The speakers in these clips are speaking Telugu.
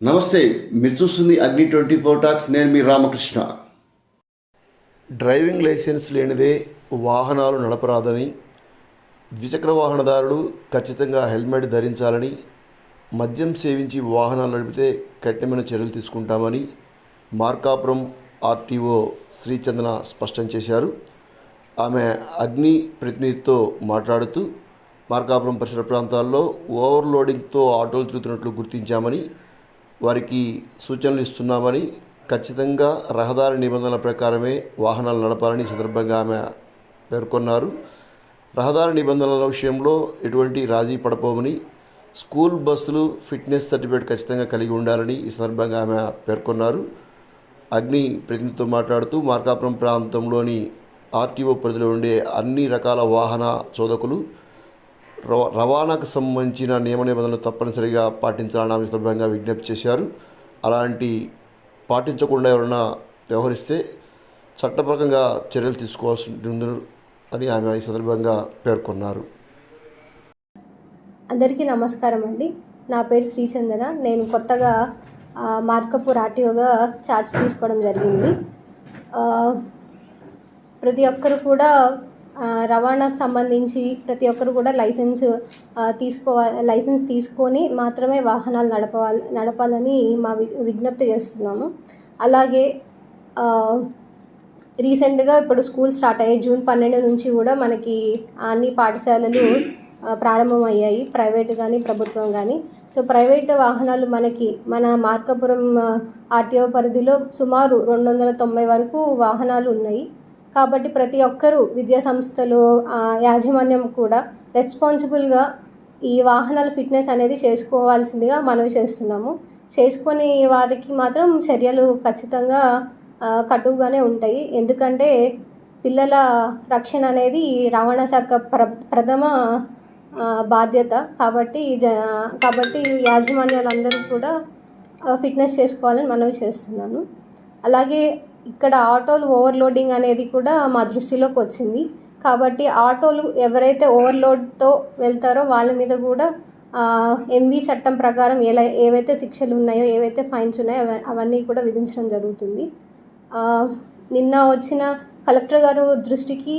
నమస్తే మీరు చూస్తుంది అగ్ని ట్వంటీ ఫోర్ టాక్స్ నేను మీ రామకృష్ణ. డ్రైవింగ్ లైసెన్స్ లేనిదే వాహనాలు నడపరాదని ద్విచక్ర వాహనదారుడు ఖచ్చితంగా హెల్మెట్ ధరించాలని మద్యం సేవించి వాహనాలు నడిపితే కఠినమైన చర్యలు తీసుకుంటామని మార్కాపురం ఆర్టీఓ శ్రీచందన స్పష్టం చేశారు. ఆమె అగ్ని ప్రతినిధితో మాట్లాడుతూ మార్కాపురం పరిసర ప్రాంతాల్లో ఓవర్లోడింగ్తో ఆటోలు తిరుగుతున్నట్లు గుర్తించామని వారికి సూచనలు ఇస్తున్నామని ఖచ్చితంగా రహదారి నిబంధనల ప్రకారమే వాహనాలు నడపాలని సందర్భంగా ఆమె పేర్కొన్నారు. రహదారి నిబంధనల విషయంలో ఎటువంటి రాజీ పడపోమని స్కూల్ బస్సులు ఫిట్నెస్ సర్టిఫికేట్ ఖచ్చితంగా కలిగి ఉండాలని ఈ సందర్భంగా ఆమె పేర్కొన్నారు. అగ్ని ప్రతినిధితో మాట్లాడుతూ మార్కాపురం ప్రాంతంలోని ఆర్టీఓ పరిధిలో ఉండే అన్ని రకాల వాహన చోదకులు రవాణాకు సంబంధించిన నియమ నిబంధనలు తప్పనిసరిగా పాటించాలని ఆమె సందర్భంగా విజ్ఞప్తి చేశారు. అలాంటి పాటించకుండా ఎవరైనా వ్యవహరిస్తే చట్టపరంగా చర్యలు తీసుకోవాల్సి ఉంటుంది అని ఆమె ఈ సందర్భంగా పేర్కొన్నారు. అందరికీ నమస్కారం అండి. నా పేరు శ్రీచందన. నేను కొత్తగా మార్కపు మార్కపూర్ ఆర్టీఓగా ఛార్జ్ తీసుకోవడం జరిగింది. ప్రతి ఒక్కరు కూడా రవాణాకు సంబంధించి ప్రతి ఒక్కరు కూడా లైసెన్స్ తీసుకోవాలి లైసెన్స్ తీసుకొని మాత్రమే వాహనాలు నడపాలి నడపాలని మా వి విజ్ఞప్తి చేస్తున్నాము. అలాగే రీసెంట్గా ఇప్పుడు స్కూల్ స్టార్ట్ అయ్యాయి జూన్ పన్నెండు నుంచి కూడా మనకి అన్ని పాఠశాలలు ప్రారంభమయ్యాయి. ప్రైవేట్ కానీ ప్రభుత్వం కానీ సో ప్రైవేట్ వాహనాలు మనకి మన మార్కాపురం ఆర్టీఓ పరిధిలో సుమారు రెండు వందల తొంభై వరకు వాహనాలు ఉన్నాయి. కాబట్టి ప్రతి ఒక్కరూ విద్యా సంస్థలు యాజమాన్యం కూడా రెస్పాన్సిబుల్గా ఈ వాహనాల ఫిట్నెస్ అనేది చేసుకోవాల్సిందిగా మనవి చేస్తున్నాము. చేసుకొని వారికి మాత్రం చర్యలు ఖచ్చితంగా కటువుగానే ఉంటాయి. ఎందుకంటే పిల్లల రక్షణ అనేది రవాణా శాఖ ప్ర ప్రథమ బాధ్యత. కాబట్టి జ కాబట్టి యాజమాన్యాలందరూ కూడా ఫిట్నెస్ చేసుకోవాలని మనవి చేస్తున్నాను. అలాగే ఇక్కడ ఆటోలు ఓవర్లోడింగ్ అనేది కూడా మా దృష్టిలోకి వచ్చింది. కాబట్టి ఆటోలు ఎవరైతే ఓవర్లోడ్తో వెళ్తారో వాళ్ళ మీద కూడా ఎంవి చట్టం ప్రకారం ఎలా ఏవైతే శిక్షలు ఉన్నాయో ఏవైతే ఫైన్స్ ఉన్నాయో అవన్నీ కూడా విధించడం జరుగుతుంది. నిన్న వచ్చిన కలెక్టర్ గారు దృష్టికి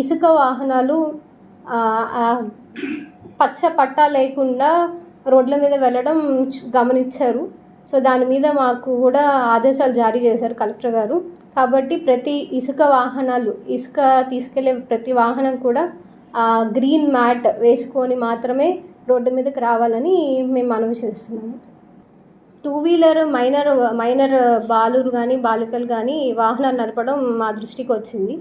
ఇసుక వాహనాలు పచ్చ పట్టా లేకుండా రోడ్ల మీద వెళ్ళడం గమనించారు. సో దాని మీద మాకు కూడా ఆదేశాలు జారీ చేశారు కలెక్టర్ గారు. కాబట్టి ప్రతి ఇసుక వాహనాలు ఇసుక తీసుకెళ్ళే ప్రతి వాహనం కూడా ఆ, గ్రీన్ మ్యాట్ వేసుకొని మాత్రమే రోడ్డు మీదకి రావాలని మేము మనవి చేస్తున్నాము. టూ వీలర్ మైనర్ మైనర్ బాలురు కానీ బాలికలు కానీ వాహనాలు నడపడం మా దృష్టికి వచ్చింది.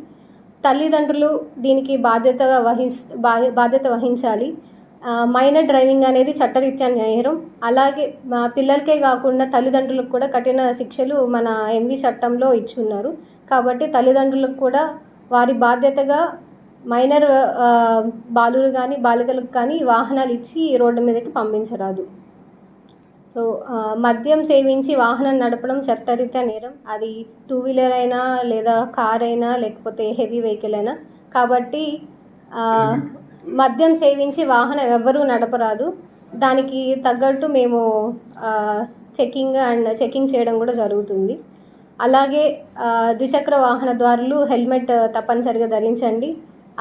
తల్లిదండ్రులు దీనికి బాధ్యత వహిస్ బా- బాధ్యత వహించాలి. మైనర్ డ్రైవింగ్ అనేది చట్టరీత్యా నేరం. అలాగే మా పిల్లలకే కాకుండా తల్లిదండ్రులకు కూడా కఠిన శిక్షలు మన ఎంవి చట్టంలో ఇచ్చున్నారు. కాబట్టి తల్లిదండ్రులకు కూడా వారి బాధ్యతగా మైనర్ బాలురు కానీ బాలికలకు కానీ వాహనాలు ఇచ్చి రోడ్డు మీదకి పంపించరాదు. సో మద్యం సేవించి వాహనం నడపడం చట్టరీత్యా నేరం. అది టూ వీలర్ అయినా లేదా కార్ అయినా లేకపోతే హెవీ వెహికల్ అయినా. కాబట్టి మద్యం సేవించి వాహనం ఎవ్వరూ నడపరాదు. దానికి తగ్గట్టు మేము చెకింగ్ అండ్ చెకింగ్ చేయడం కూడా జరుగుతుంది. అలాగే ద్విచక్ర వాహనదారులు హెల్మెట్ తప్పనిసరిగా ధరించండి.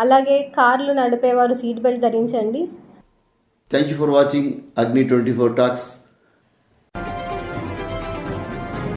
అలాగే కార్లు నడిపేవారు సీట్ బెల్ట్ ధరించండి. Thank you for watching Agni twenty four talks